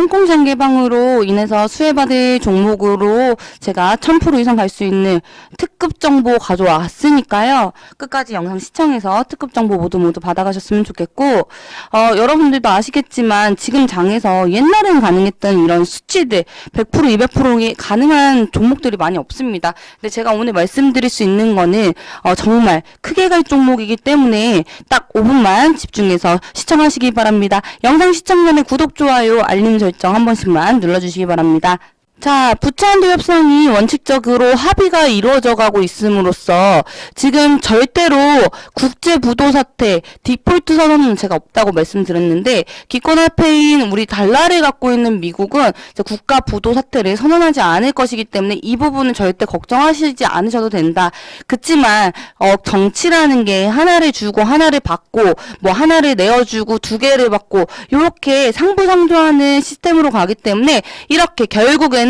홍콩 시장 개방으로 인해서 수혜받을 종목으로 제가 1000% 이상 갈 수 있는 특급 정보 가져왔으니까요. 끝까지 영상 시청해서 특급 정보 모두 모두 받아가셨으면 좋겠고, 어, 여러분들도 아시겠지만 지금 장에서 옛날에는 가능했던 이런 수치들 100% 200% 가능한 종목들이 많이 없습니다. 근데 제가 오늘 말씀드릴 수 있는 거는 어, 정말 크게 갈 종목이기 때문에 딱 5분만 집중해서 시청하시기 바랍니다. 영상 시청 전에 구독, 좋아요, 알림 설정 한 번씩만 눌러주시기 바랍니다. 자, 부채한도 협상이 원칙적으로 합의가 이루어져 가고 있음으로써 지금 절대로 국제 부도 사태, 디폴트 선언은 제가 없다고 말씀드렸는데 기권화폐인 우리 달러를 갖고 있는 미국은 국가 부도 사태를 선언하지 않을 것이기 때문에 이 부분은 절대 걱정하시지 않으셔도 된다. 그치만 어, 정치라는 게 하나를 주고 하나를 받고 뭐 하나를 내어주고 두 개를 받고 이렇게 상부상조하는 시스템으로 가기 때문에 이렇게 결국에는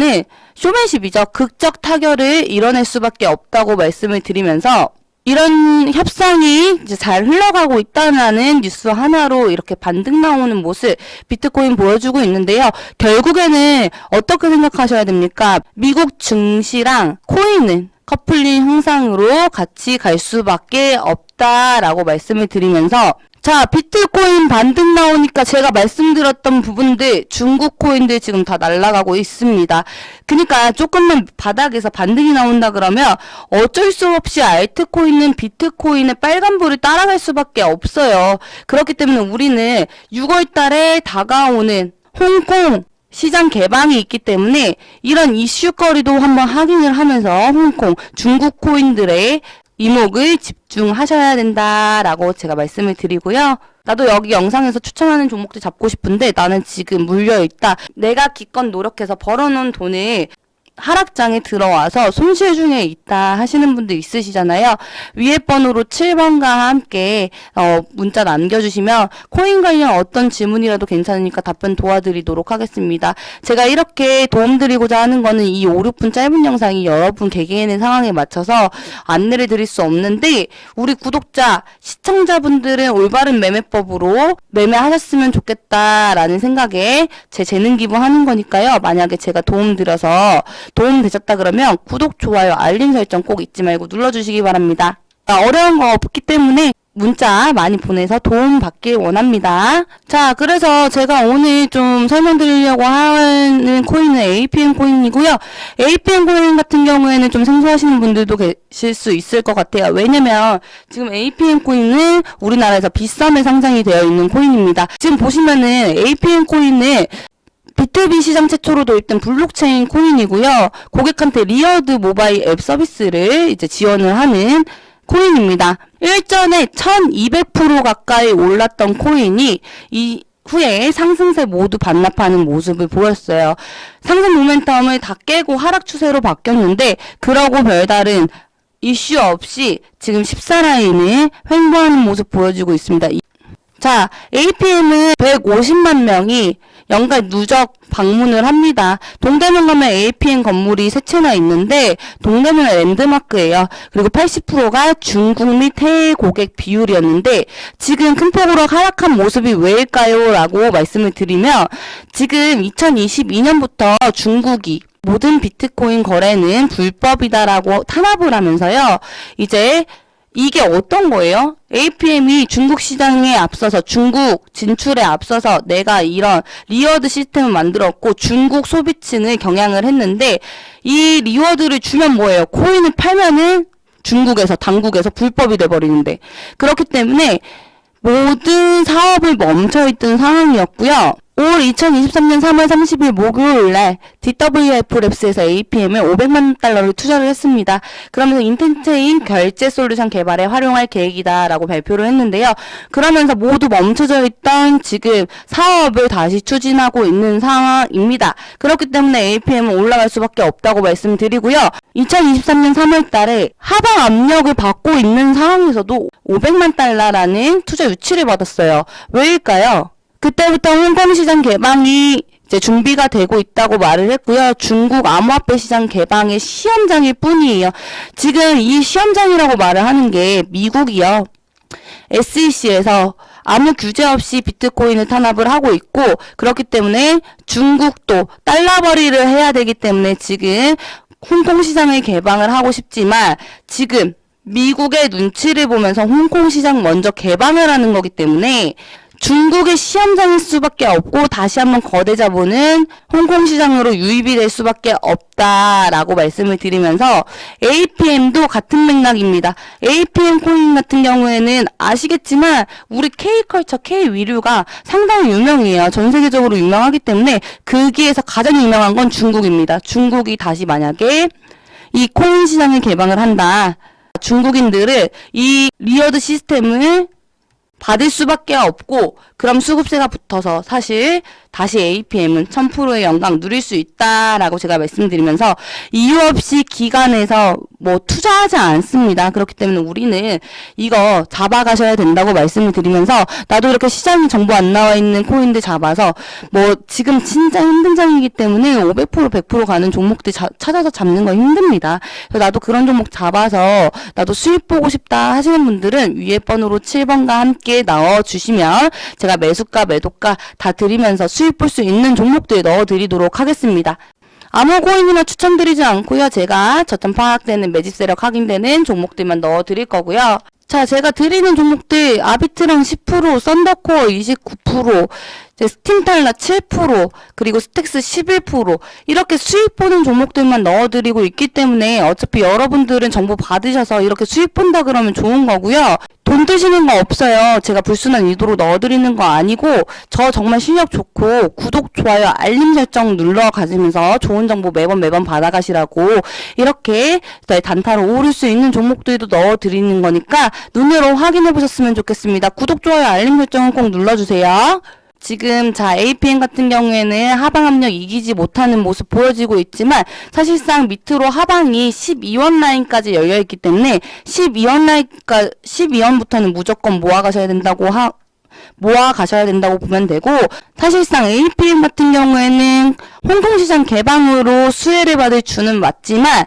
쇼맨십이죠. 극적 타결을 이뤄낼 수밖에 없다고 말씀을 드리면서 이런 협상이 이제 잘 흘러가고 있다는 뉴스 하나로 이렇게 반등 나오는 모습 비트코인 보여주고 있는데요. 결국에는 어떻게 생각하셔야 됩니까? 미국 증시랑 코인은 커플링 형상으로 같이 갈 수밖에 없다라고 말씀을 드리면서 자, 비트코인 반등 나오니까 제가 말씀드렸던 부분들 중국 코인들 지금 다 날아가고 있습니다. 그러니까 조금만 바닥에서 반등이 나온다 그러면 어쩔 수 없이 알트코인은 비트코인의 빨간불을 따라갈 수밖에 없어요. 그렇기 때문에 우리는 6월 달에 다가오는 홍콩 시장 개방이 있기 때문에 이런 이슈거리도 한번 확인을 하면서 홍콩 중국 코인들의 이목을 집중하셔야 된다라고 제가 말씀을 드리고요. 나도 여기 영상에서 추천하는 종목들 잡고 싶은데 나는 지금 물려있다. 내가 기껏 노력해서 벌어놓은 돈을 하락장에 들어와서 손실 중에 있다 하시는 분들 있으시잖아요. 위에 번호로 7번과 함께 어, 문자 남겨주시면 코인 관련 어떤 질문이라도 괜찮으니까 답변 도와드리도록 하겠습니다. 제가 이렇게 도움드리고자 하는 거는 이 5, 6분 짧은 영상이 여러분 개개인의 상황에 맞춰서 안내를 드릴 수 없는데 우리 구독자, 시청자분들은 올바른 매매법으로 매매하셨으면 좋겠다라는 생각에 제 재능 기부하는 거니까요. 만약에 제가 도움드려서 도움 되셨다 그러면 구독, 좋아요, 알림 설정 꼭 잊지 말고 눌러주시기 바랍니다. 아, 어려운 거 없기 때문에 문자 많이 보내서 도움 받길 원합니다. 자, 그래서 제가 오늘 좀 설명드리려고 하는 코인은 APM 코인이고요. APM 코인 같은 경우에는 좀 생소하시는 분들도 계실 수 있을 것 같아요. 왜냐면 지금 APM 코인은 우리나라에서 비싸에 상장이 되어 있는 코인입니다. 지금 보시면은 APM 코인을 B2B 시장 최초로 도입된 블록체인 코인이고요. 고객한테 리어드 모바일 앱 서비스를 이제 지원을 하는 코인입니다. 일전에 1200% 가까이 올랐던 코인이 이 후에 상승세 모두 반납하는 모습을 보였어요. 상승 모멘텀을 다 깨고 하락 추세로 바뀌었는데 그러고 별다른 이슈 없이 지금 14라인을 횡보하는 모습 보여주고 있습니다. 이- 자, APM은 150만 명이 연간 누적 방문을 합니다. 동대문 가면 APM 건물이 세 채나 있는데 동대문 랜드마크예요. 그리고 80%가 중국 및 해외 고객 비율이었는데 지금 큰 폭으로 하락한 모습이 왜일까요? 라고 말씀을 드리면 지금 2022년부터 중국이 모든 비트코인 거래는 불법이다라고 탄압을 하면서요. 이제 이게 어떤 거예요? APM이 중국 시장에 앞서서 중국 진출에 앞서서 내가 이런 리워드 시스템을 만들었고 중국 소비층을 경향을 했는데 이 리워드를 주면 뭐예요? 코인을 팔면은 중국에서 당국에서 불법이 돼 버리는데 그렇기 때문에 모든 사업을 멈춰있던 상황이었고요. 올 2023년 3월 30일 목요일 날 DWF 랩스에서 APM에 500만 달러를 투자를 했습니다. 그러면서 인텐체인 결제 솔루션 개발에 활용할 계획이다라고 발표를 했는데요. 그러면서 모두 멈춰져 있던 지금 사업을 다시 추진하고 있는 상황입니다. 그렇기 때문에 APM은 올라갈 수밖에 없다고 말씀드리고요. 2023년 3월 달에 하방 압력을 받고 있는 상황에서도 500만 달러라는 투자 유치를 받았어요. 왜일까요? 그때부터 홍콩 시장 개방이 이제 준비가 되고 있다고 말을 했고요. 중국 암호화폐 시장 개방의 시험장일 뿐이에요. 지금 이 시험장이라고 말을 하는 게 미국이요. SEC에서 아무 규제 없이 비트코인을 탄압을 하고 있고 그렇기 때문에 중국도 달러벌이를 해야 되기 때문에 지금 홍콩 시장을 개방을 하고 싶지만 지금 미국의 눈치를 보면서 홍콩 시장 먼저 개방을 하는 거기 때문에 중국의 시험장일 수밖에 없고 다시 한번 거대 자본은 홍콩 시장으로 유입이 될 수밖에 없다라고 말씀을 드리면서 APM도 같은 맥락입니다. APM 코인 같은 경우에는 아시겠지만 우리 K컬처, K위류가 상당히 유명해요. 전 세계적으로 유명하기 때문에 거기에서 가장 유명한 건 중국입니다. 중국이 다시 만약에 이 코인 시장을 개방을 한다. 중국인들을 이 리어드 시스템을 받을 수밖에 없고 그럼 수급세가 붙어서 사실 다시 APM은 1000%의 영광 누릴 수 있다라고 제가 말씀드리면서 이유 없이 기간에서 뭐 투자하지 않습니다. 그렇기 때문에 우리는 이거 잡아가셔야 된다고 말씀을 드리면서 나도 이렇게 시장에 정보 안 나와 있는 코인들 잡아서 뭐 지금 진짜 힘든 장이기 때문에 500% 100% 가는 종목들 자- 찾아서 잡는 거 힘듭니다. 그래서 나도 그런 종목 잡아서 나도 수익 보고 싶다 하시는 분들은 위에 번호로 7번과 함께 넣어 주시면 제가 매수가 매도가 다 드리면서 수익 볼 수 있는 종목들 넣어 드리도록 하겠습니다. 아무 코인이나 추천드리지 않고요. 제가 저점 파악되는 매집 세력 확인되는 종목들만 넣어 드릴 거고요. 자, 제가 드리는 종목들 아비트랑 10%, 썬더코어 29%, 이제 스팀탈라 7%, 그리고 스택스 11% 이렇게 수익 보는 종목들만 넣어드리고 있기 때문에 어차피 여러분들은 정보 받으셔서 이렇게 수익 본다 그러면 좋은 거고요. 돈 드시는 거 없어요. 제가 불순한 의도로 넣어드리는 거 아니고 저 정말 실력 좋고 구독, 좋아요, 알림 설정 눌러 가지면서 좋은 정보 매번 매번 받아가시라고 이렇게 저희 단타로 오를 수 있는 종목들도 넣어드리는 거니까 눈으로 확인해 보셨으면 좋겠습니다. 구독, 좋아요, 알림 설정은 꼭 눌러주세요. 지금 자 APM 같은 경우에는 하방 압력 이기지 못하는 모습 보여지고 있지만 사실상 밑으로 하방이 12원 라인까지 열려 있기 때문에 12원 라인까 12원부터는 무조건 모아 가셔야 된다고 하 모아 가셔야 된다고 보면 되고 사실상 APM 같은 경우에는 홍콩 시장 개방으로 수혜를 받을 주는 맞지만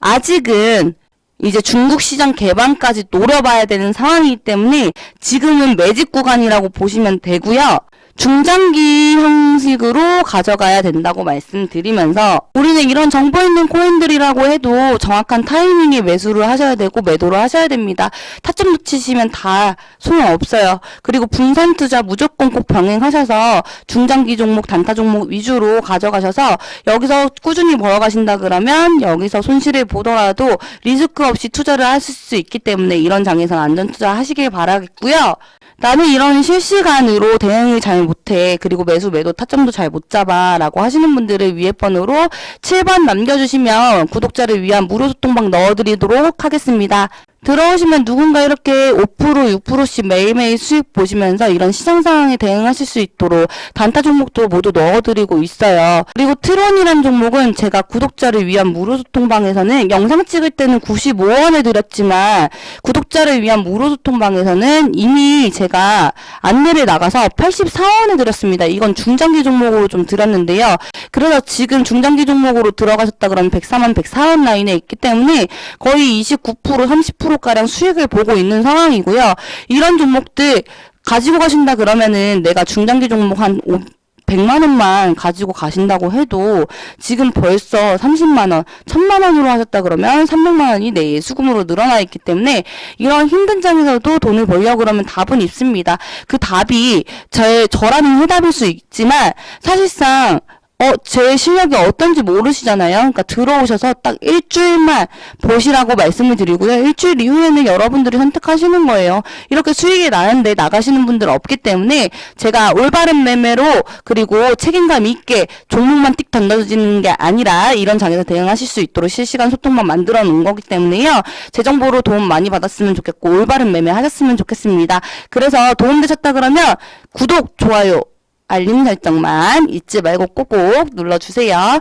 아직은 이제 중국 시장 개방까지 노려봐야 되는 상황이기 때문에 지금은 매집 구간이라고 보시면 되고요. 중장기 형식으로 가져가야 된다고 말씀드리면서 우리는 이런 정보 있는 코인들이라고 해도 정확한 타이밍에 매수를 하셔야 되고 매도를 하셔야 됩니다. 타점 놓치시면 다 소용없어요. 그리고 분산 투자 무조건 꼭 병행하셔서 중장기 종목, 단타 종목 위주로 가져가셔서 여기서 꾸준히 벌어가신다 그러면 여기서 손실을 보더라도 리스크 없이 투자를 하실 수 있기 때문에 이런 장에서 안전 투자 하시길 바라겠고요. 나는 이런 실시간으로 대응을 잘 못해. 그리고 매수, 매도 타점도 잘 못 잡아. 라고 하시는 분들을 위에 번호로 7번 남겨주시면 구독자를 위한 무료 소통방 넣어드리도록 하겠습니다. 들어오시면 누군가 이렇게 5% 6%씩 매일매일 수익 보시면서 이런 시장 상황에 대응하실 수 있도록 단타 종목도 모두 넣어드리고 있어요. 그리고 트론이란 종목은 제가 구독자를 위한 무료 소통방에서는 영상 찍을 때는 95원에 드렸지만 구독자를 위한 무료 소통방에서는 이미 제가 안내를 나가서 84원에 드렸습니다. 이건 중장기 종목으로 좀 드렸는데요. 그래서 지금 중장기 종목으로 들어가셨다 그러면 104만 104원 라인에 있기 때문에 거의 29% 30% 가량 수익을 보고 있는 상황이고요. 이런 종목들 가지고 가신다 그러면은 내가 중장기 종목 한 5, 100만 원만 가지고 가신다고 해도 지금 벌써 30만 원, 1000만 원으로 하셨다 그러면 300만 원이 내 예수금으로 늘어나 있기 때문에 이런 힘든 장에서도 돈을 벌려고 그러면 답은 있습니다. 그 답이 저, 저라는 해답일 수 있지만 사실상 어, 제 실력이 어떤지 모르시잖아요. 그러니까 들어오셔서 딱 일주일만 보시라고 말씀을 드리고요. 일주일 이후에는 여러분들이 선택하시는 거예요. 이렇게 수익이 나는데 나가시는 분들 없기 때문에 제가 올바른 매매로 그리고 책임감 있게 종목만 띡 던져지는 게 아니라 이런 장에서 대응하실 수 있도록 실시간 소통만 만들어 놓은 거기 때문에요. 제 정보로 도움 많이 받았으면 좋겠고 올바른 매매 하셨으면 좋겠습니다. 그래서 도움되셨다 그러면 구독, 좋아요, 알림 설정만 잊지 말고 꼭꼭 눌러주세요.